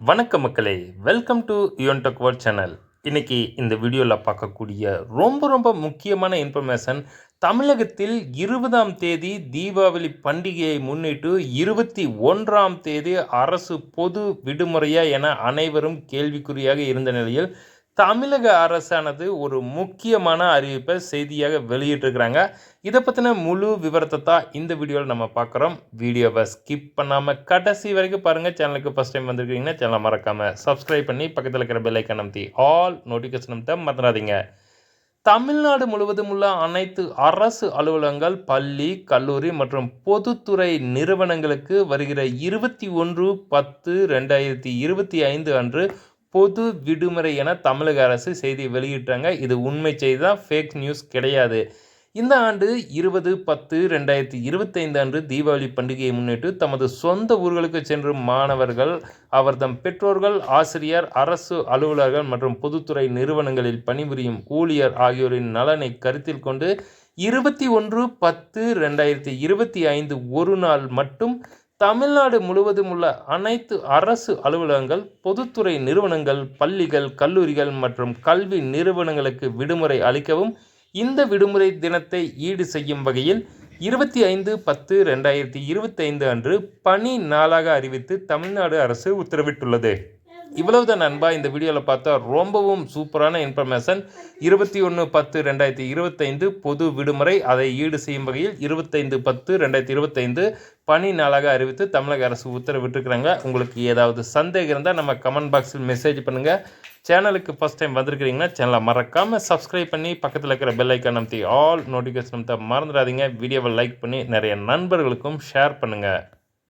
வணக்கம் மக்களே welcome to Yuvan tech world channel இன்றைக்கி இந்த வீடியோவில் பார்க்கக்கூடிய ரொம்ப ரொம்ப முக்கியமான இன்ஃபர்மேஷன் தமிழகத்தில் இருபதாம் தேதி தீபாவளி பண்டிகையை முன்னிட்டு இருபத்தி ஒன்றாம் தேதி அரசு பொது விடுமுறையா என அனைவரும் கேள்விக்குறியாக இருந்த நிலையில் தமிழக அரசானது ஒரு முக்கியமான அறிவிப்பை செய்தியாக வெளியிட்டிருக்கிறாங்க. இதை பற்றின முழு விவரத்தை தான் இந்த வீடியோவில் நம்ம பார்க்குறோம். வீடியோவை ஸ்கிப் பண்ணாமல் கடைசி வரைக்கும் பாருங்கள் சேனலுக்கு ஃபஸ்ட் டைம் வந்திருக்கீங்கன்னா சேனலை மறக்காமல் சப்ஸ்கிரைப் பண்ணி பக்கத்தில் இருக்கிற பெல்லைக்கன் நம்பி ஆல் நோட்டிஃபிகேஷன் அமைத்த மறந்துடாதீங்க. தமிழ்நாடு முழுவதும் உள்ள அனைத்து அரசு அலுவலகங்கள் பள்ளி கல்லூரி மற்றும் பொதுத்துறை நிறுவனங்களுக்கு வருகிற இருபத்தி ஒன்று பத்து ரெண்டாயிரத்தி இருபத்தி ஐந்து அன்று பொது விடுமுறை என தமிழக அரசு செய்தி வெளியிட்டாங்க. இது உண்மை செய்தி தான் ஃபேக் நியூஸ் கிடையாது. இந்த ஆண்டு இருபது பத்து ரெண்டாயிரத்தி இருபத்தைந்து அன்று தீபாவளி பண்டிகையை முன்னிட்டு தமது சொந்த ஊர்களுக்கு சென்று மாணவர்கள் அவர்தம் பெற்றோர்கள் ஆசிரியர் அரசு அலுவலர்கள் மற்றும் பொதுத்துறை நிறுவனங்களில் பணிபுரியும் ஊழியர் ஆகியோரின் நலனை கருத்தில் கொண்டு இருபத்தி ஒன்று பத்து ரெண்டாயிரத்தி இருபத்தி ஐந்து ஒரு நாள் மட்டும் தமிழ்நாடு முழுவதும் உள்ள அனைத்து அரசு அலுவலகங்கள் பொதுத்துறை நிறுவனங்கள் பள்ளிகள் கல்லூரிகள் மற்றும் கல்வி நிறுவனங்களுக்கு விடுமுறை அளிக்கவும் இந்த விடுமுறை தினத்தை ஈடு செய்யும் வகையில் இருபத்தி ஐந்து பத்து ரெண்டாயிரத்தி இருபத்தைந்து அன்று பணி நாளாக அறிவித்து தமிழ்நாடு அரசு உத்தரவிட்டுள்ளது. இவ்வளவுதான் நண்பா இந்த வீடியோவில் பார்த்தா ரொம்பவும் சூப்பரான இன்ஃபர்மேஷன். இருபத்தி ஒன்று பத்து ரெண்டாயிரத்தி இருபத்தைந்து பொது விடுமுறை அதை ஈடு செய்யும் வகையில் இருபத்தைந்து பத்து ரெண்டாயிரத்தி இருபத்தைந்து பணி நாளாக அறிவித்து தமிழக அரசு உத்தரவிட்டிருக்கிறாங்க. உங்களுக்கு ஏதாவது சந்தேகம் இருந்தால் நம்ம கமெண்ட் பாக்ஸில் மெசேஜ் பண்ணுங்கள் சேனலுக்கு ஃபஸ்ட் டைம் வந்திருக்கிறீங்கன்னா சேனலை மறக்காமல் சப்ஸ்கிரைப் பண்ணி பக்கத்தில் இருக்கிற பெல் ஐக்கான் அமைத்தி ஆல் நோட்டிஃபிகேஷன் அமைத்த மறந்துடாதீங்க. வீடியோவை லைக் பண்ணி நிறைய நண்பர்களுக்கும் ஷேர் பண்ணுங்கள்